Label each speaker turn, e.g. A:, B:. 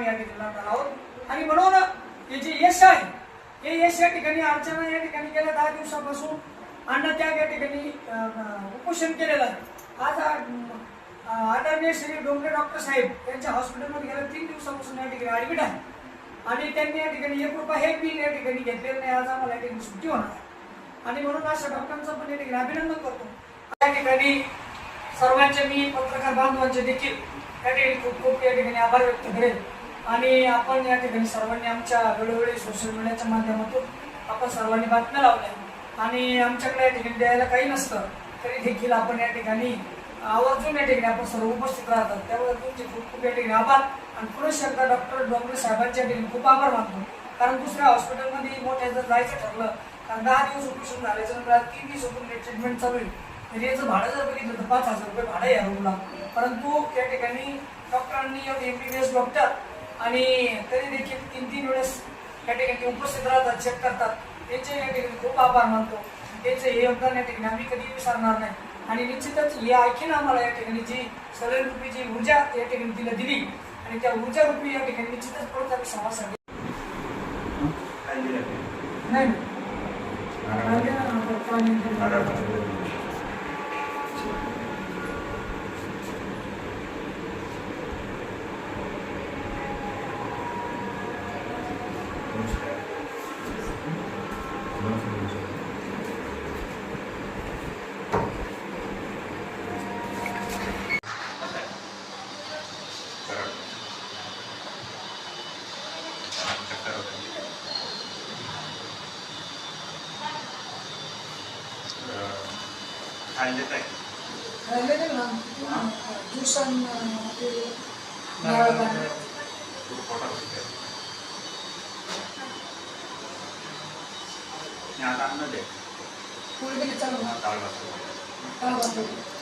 A: आहोत आणि म्हणून हे जे यश आहे हे यश या ठिकाणी अर्चना या ठिकाणी गेल्या दहा दिवसापासून अन्नत्याग या ठिकाणी उपोषण केलेलं आहे आज आदरणीय श्री डोंगरे डॉक्टर साहेब यांच्या हॉस्पिटलमध्ये गेल्या तीन दिवसापासून या ठिकाणी ऍडमिट आहे आणि त्यांनी या ठिकाणी एक रुपया हे बिल या ठिकाणी घेतलेलं नाही आज आम्हाला या ठिकाणी सुट्टी होणार आहे आणि म्हणून अशा डॉक्टरांचं पण या ठिकाणी अभिनंदन करतो या ठिकाणी सर्वांचे मी पत्रकार बांधवांचे देखील या ठिकाणी खूप खूप या ठिकाणी आभार व्यक्त करेल आणि आपण या ठिकाणी सर्वांनी आमच्या वेळोवेळी सोशल मीडियाच्या माध्यमातून आपण सर्वांनी बातम्या लावल्या. आणि आमच्याकडे या ठिकाणी द्यायला काही नसतं तरी देखील आपण या ठिकाणी आवर्जून या ठिकाणी आपण सर्व उपस्थित राहतात त्यामुळे तुमचे खूप खूप या ठिकाणी आभार. आणि पुरुष शंकर डॉक्टर डोंगरे साहेबांच्या ठिकाणी खूप आभार मानतो. कारण दुसऱ्या हॉस्पिटलमध्ये मोठ्या जर जायचं ठरलं कारण दहा दिवस उपोषण झाल्याच्यानंतर तीन दिवस ओपन ट्रीटमेंट चालू आहे. याचं भाडं जर बघितलं तर पाच हजार रुपये भाडं या रूमला परंतु त्या ठिकाणी डॉक्टरांनी M B B S doctor आणि तरी देखील तीन तीन वेळेस या ठिकाणी उपस्थित राहतात चेक करतात. त्यांचे या ठिकाणी खूप आभार मानतो. त्यांचे हे योगदान या ठिकाणी आम्ही कधी विसरणार नाही. आणि निश्चितच हे ऐकून आम्हाला या ठिकाणी जी रूपी जी ऊर्जा या ठिकाणी तिला दिली आणि त्या ऊर्जा रूपी या ठिकाणी निश्चितच परत आम्ही समाजासाठी
B: काय दिलं? ते?
A: नाही.
B: Railway Railway lang. Jusan na Naraban. Nyata na deh.
A: Pulih nah,
B: Tahu calon.
A: Tahu Calon.